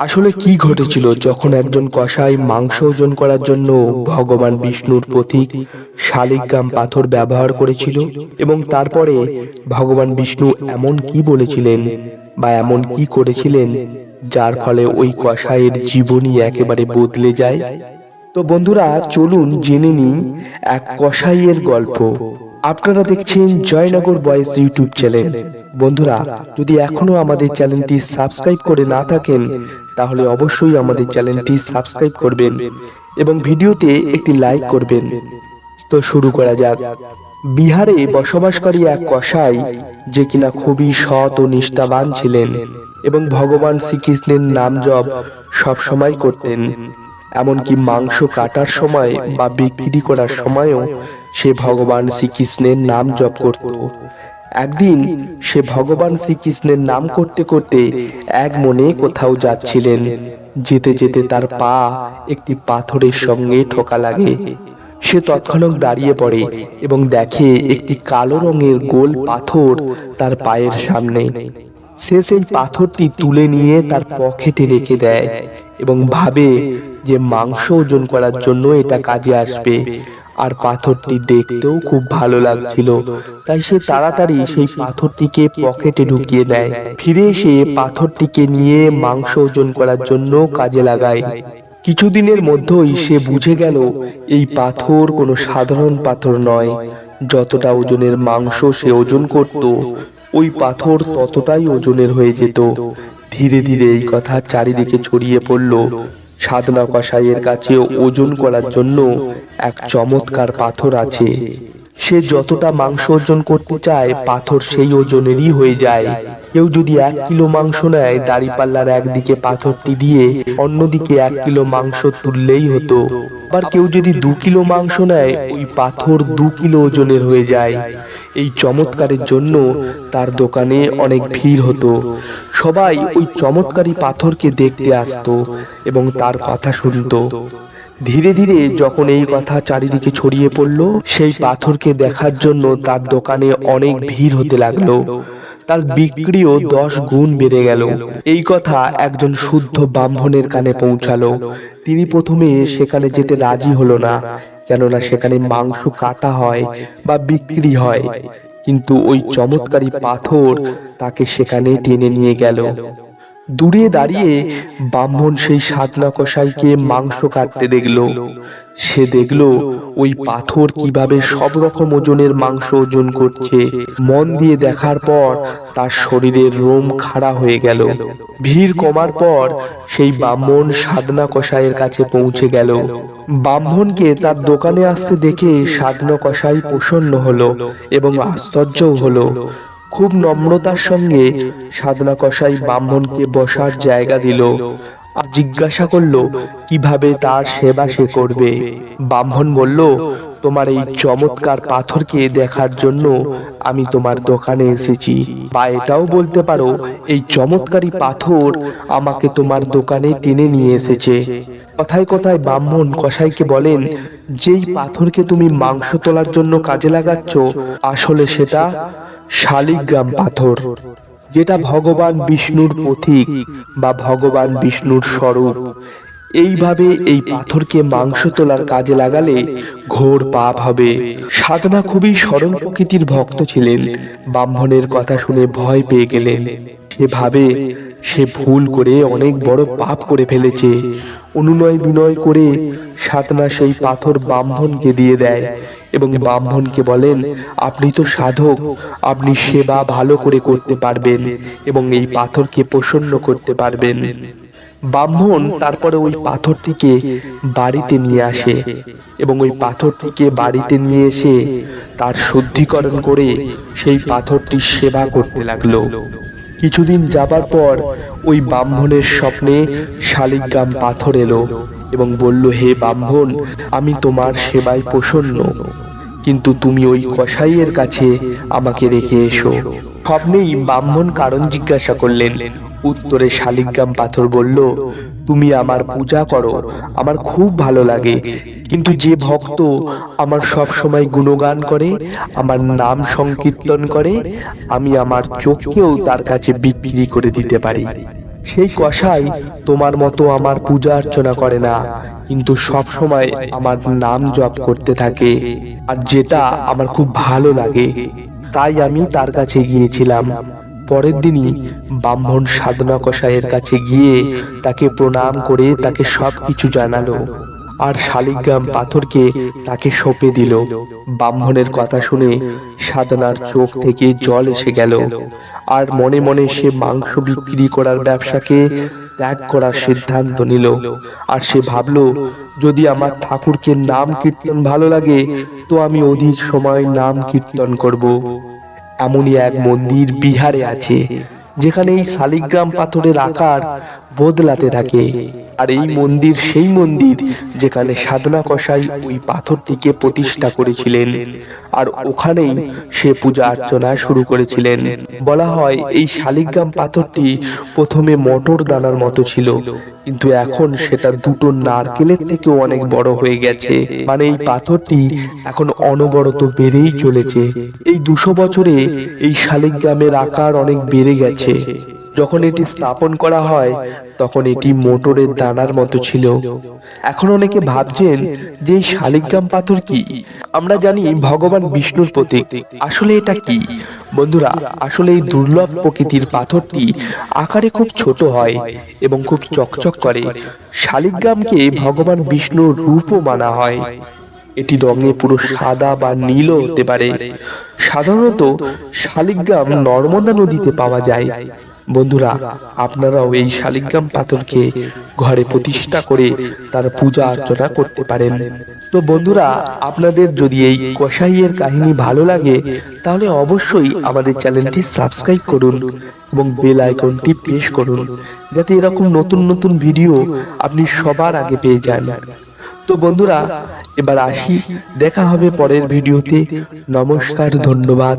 আসলে কি ঘটেছিল যখন একজন কসাই মাংস ওজন করার জন্য ভগবান বিষ্ণুর প্রতীক শালিগ্রাম পাথর ব্যবহার করেছিল এবং তারপরে ভগবান বিষ্ণু এমন কি বলেছিলেন বা এমন কি করেছিলেন যার ফলে ওই কসাইয়ের জীবনই একেবারে বদলে যায়? তো বন্ধুরা, চলুন জেনে নিই এক কসাইয়ের গল্প। আপনারা দেখছেন জয়নগর বয়েস ইউটিউব চ্যানেল। বন্ধুরা, যদি এখনও আমাদের চ্যানেলটি সাবস্ক্রাইব করে না থাকেন, তাহলে অবশ্যই আমাদের চ্যানেলটি সাবস্ক্রাইব করবেন এবং ভিডিওতে একটি লাইক করবেন। তো শুরু করা যাক। বিহারে বসবাসকারী এক কসাই, যে কিনা খুবই সৎ ও নিষ্ঠাবান ছিলেন এবং ভগবান শ্রীকৃষ্ণের নাম জপ সবসময় করতেন, এমনকি মাংস কাটার সময় বা বিক্রি করার সময়ও সে ভগবান শ্রীকৃষ্ণের নাম জপ করত। একদিন সে ভগবান শ্রীকৃষ্ণের নাম করতে করতে এক মনে কোথাও যাচ্ছিলেন। যেতে যেতে তার পা একটি পাথরের সঙ্গে ঠোকা লাগে। সে তৎক্ষণাৎ দাঁড়িয়ে পড়ে এবং দেখে একটি কালো রঙের গোল পাথর তার পায়ের সামনে। সে সেই পাথরটি তুলে নিয়ে তার পকেটে রেখে দেয় এবং ভাবে যে মাংস ওজন করার জন্য এটা কাজে আসবে। আর পাথরটি দেখতেও খুব ভালো লাগছিল। তাই সে তাড়াতাড়ি সেই পাথরটিকে পকেটে ঢুকিয়ে দেয়। ফিরে এসে পাথরটিকে নিয়ে মাংস ওজন করার জন্য কাজে লাগায়। কিছুদিনের মধ্যেই সে বুঝে গেল, এই পাথর কোনো সাধারণ পাথর নয়। যতটা ওজনের মাংস সে ওজন করত, ওই পাথর ততটাই ওজনের হয়ে যেত। ধীরে ধীরে এই কথা চারিদিকে ছড়িয়ে পড়ল। সাধনা কসাইয়ের কাছে ওজন করার জন্য এক চমৎকার পাথর আছে। সে যতটা মাংস ওজন করতে চায়, পাথর সেই ওজনেরই হয়ে যায়। কেউ যদি এক কিলো মাংস নেয়, দাড়িপাল্লার একদিকে পাথরটি দিয়ে অন্যদিকে এক কিলো মাংস তুললেই হতো। আবার কেউ যদি দু কিলো মাংস নেয়, ওই পাথর দু কিলো ওজনের হয়ে যায়। এই চমৎকারের জন্য তার দোকানে অনেক ভিড় হতো। সবাই ওই চমৎকারী পাথরকে দেখতে আসতো এবং তার কথা শুনতো। ধীরে ধীরে যখন এই কথা চারিদিকে ছড়িয়ে পড়ল, সেই পাথরকে দেখার জন্য তার দোকানে অনেক ভিড় হতে লাগল। তার বিক্রিও দশ গুণ বেড়ে গেল। এই কথা একজন শুদ্ধ ব্রাহ্মণের কানে পৌঁছালো। তিনি প্রথমে সেখানে যেতে রাজি হলো না। কেননা সেখানে মাংস কাটা হয় বা বিক্রি হয়। কিন্তু ওই চমৎকারী পাথর তাকে সেখানে টেনে নিয়ে গেল। দূরে দাঁড়িয়ে ব্রাহ্মণ সেই সাধনা কষাইকে মাংস কাটতে দেখল। সে দেখল ওই পাথর কীভাবে সব রকম ওজনের মাংস ওজন করছে। মন দিয়ে দেখার পর তার শরীরের রোম খাড়া হয়ে গেল। ভিড় কমার পর সেই ব্রাহ্মণ সাধনা কষাইয়ের কাছে পৌঁছে গেল। ব্রাহ্মণকে তার দোকানে আসতে দেখে সাধনা কষাই প্রসন্ন হলো এবং আশ্চর্যও হলো। খুব নম্রতার সঙ্গে সাধনা কষাই ব্রাহ্মণকে বসার জায়গা দিল। আর জিজ্ঞাসা করল, কীভাবে তার সেবা সে করবে? ব্রাহ্মণ বলল, তোমার এই চমৎকার পাথরকে দেখার জন্য আমি তোমার দোকানে এসেছি। বা এটাও বলতে পারো, এই চমৎকারী পাথর আমাকে তোমার দোকানে টেনে নিয়ে এসেছে। কথায় কথায় ব্রাহ্মণ কসাইকে বলেন, যেই পাথরকে তুমি মাংস তোলার জন্য কাজে লাগাচ্ছ, আসলে সেটা শালিগ্রাম পাথর। যেটা ভগবান বিষ্ণুর প্রতীক বা ভগবান বিষ্ণুর স্বরূপ। এইভাবে এই পাথরকে মাংস তোলার কাজে লাগালে ঘোর পাপ হবে। সাধনা খুবই সরল প্রকৃতির ভক্ত ছিলেন। ব্রাহ্মণের কথা শুনে ভয় পেয়ে গেলেন। সে ভাবে সে ভুল করে অনেক বড় পাপ করে ফেলেছে। অনুনয় বিনয় করে সাধনা সেই পাথর ব্রাহ্মণকে দিয়ে দেয়। এবং ব্রাহ্মণকে বলেন আপনি তো সাধক আপনি সেবা ভালো করে করতে পারবেন এবং এই পাথরকে প্রসন্ন করতে পারবেন। ব্রাহ্মণ তারপরে ওই পাথরটিকে বাড়িতে নিয়ে আসে এবং ওই পাথরটিকে বাড়িতে নিয়ে এসে তার শুদ্ধিকরণ করে সেই পাথরটির সেবা করতে লাগল। কিছুদিন যাবার পর ওই ব্রাহ্মণের স্বপ্নে শালিগ্রাম পাথর এলো। এবং বলল, হে ব্রাহ্মণ, আমি তোমার সেবায় প্রসন্ন। কিন্তু তুমি ওই কসাইয়ের কাছে আমাকে রেখে এসো। স্বপ্নেই ব্রাহ্মণ কারণ জিজ্ঞাসা করলেন। উত্তরে শালিগ্রাম পাথর বলল, তুমি আমার পূজা করো, আমার খুব ভালো লাগে। কিন্তু যে ভক্ত আমার সব সময় গুণগান করে, আমার নাম সংকীর্তন করে, আমি আমার চোখকেও তার কাছে বিক্রি করে দিতে পারি। সেই কষাই তোমার মতো আমার পূজা অর্চনা করে না, কিন্তু সব সময় আমার নাম জপ করতে থাকে, আর যেটা আমার খুব ভালো লাগে। তাই আমি তার কাছে গিয়েছিলাম। পরের দিনই ব্রাহ্মণ সাধনা কষাইয়ের কাছে গিয়ে তাকে প্রণাম করে তাকে সব কিছু জানালো। আর শালিগ্রাম পাথরকে তাকে সঁপে দিল। ব্রাহ্মণের কথা শুনে সাধনার চোখ থেকে জল এসে গেল। আর মনে মনে সে মাংস বিক্রি করার ব্যবসাকে ত্যাগ করার সিদ্ধান্ত নিল। আর সে ভাবলো, যদি আমার ঠাকুরকে নাম কীর্তন ভালো লাগে, তো আমি অধিক সময় নাম কীর্তন করব। এমনই এক মন্দির বিহারে আছে, যেখানে এই শালিগ্রাম পাথরের আকার বদলাতে থাকে। আর এই মন্দির সেই মন্দির যেখানে সাধনা কষাই ওই পাথরটিকে প্রতিষ্ঠা করেছিলেন। আর ওখানেই সে পূজা অর্চনা শুরু করেছিলেন। বলা হয় এই শালিগ্রাম পাথরটি প্রথমে মটর দানার মতো ছিল। কিন্তু এখন সেটা দুটো নারকেলের থেকেও অনেক বড় হয়ে গেছে। মানে এই পাথরটি এখন অনবরত বেড়েই চলেছে। এই দুশো বছরে এই শালিগ্রামের আকার অনেক বেড়ে গেছে। যখন এটি স্থাপন করা হয়, তখন এটি মোটরের দানার মতো ছিল। এখন অনেকে ভাবছেন যে এই শালিগ্রাম পাথর কি? আমরা জানি ভগবান বিষ্ণুর প্রতীক। আসলে এটা কি? বন্ধুরা, আসলে এই দুর্লভ প্রকৃতির পাথরটি আকারে খুব ছোট হয় এবং খুব চকচক করে। শালিগ্রামকে ভগবান বিষ্ণুর রূপও মানা হয়। এটি রঙে পুরো সাদা বা নীলও হতে পারে। সাধারণত শালিগ্রাম নর্মদা নদীতে পাওয়া যায়। বন্ধুরা, আপনারাও এই শালিগ্রাম পাথরকে ঘরে প্রতিষ্ঠা করে তার পূজা অর্চনা করতে পারেন। তো বন্ধুরা, আপনাদের যদি এই কসাইয়ের কাহিনী ভালো লাগে, তাহলে অবশ্যই আমাদের চ্যানেলটি সাবস্ক্রাইব করুন এবং বেল আইকনটি প্রেস করুন, যাতে এরকম নতুন নতুন ভিডিও আপনি সবার আগে পেয়ে যান। তো বন্ধুরা, এবার আসি, দেখা হবে পরের ভিডিওতে। নমস্কার, ধন্যবাদ।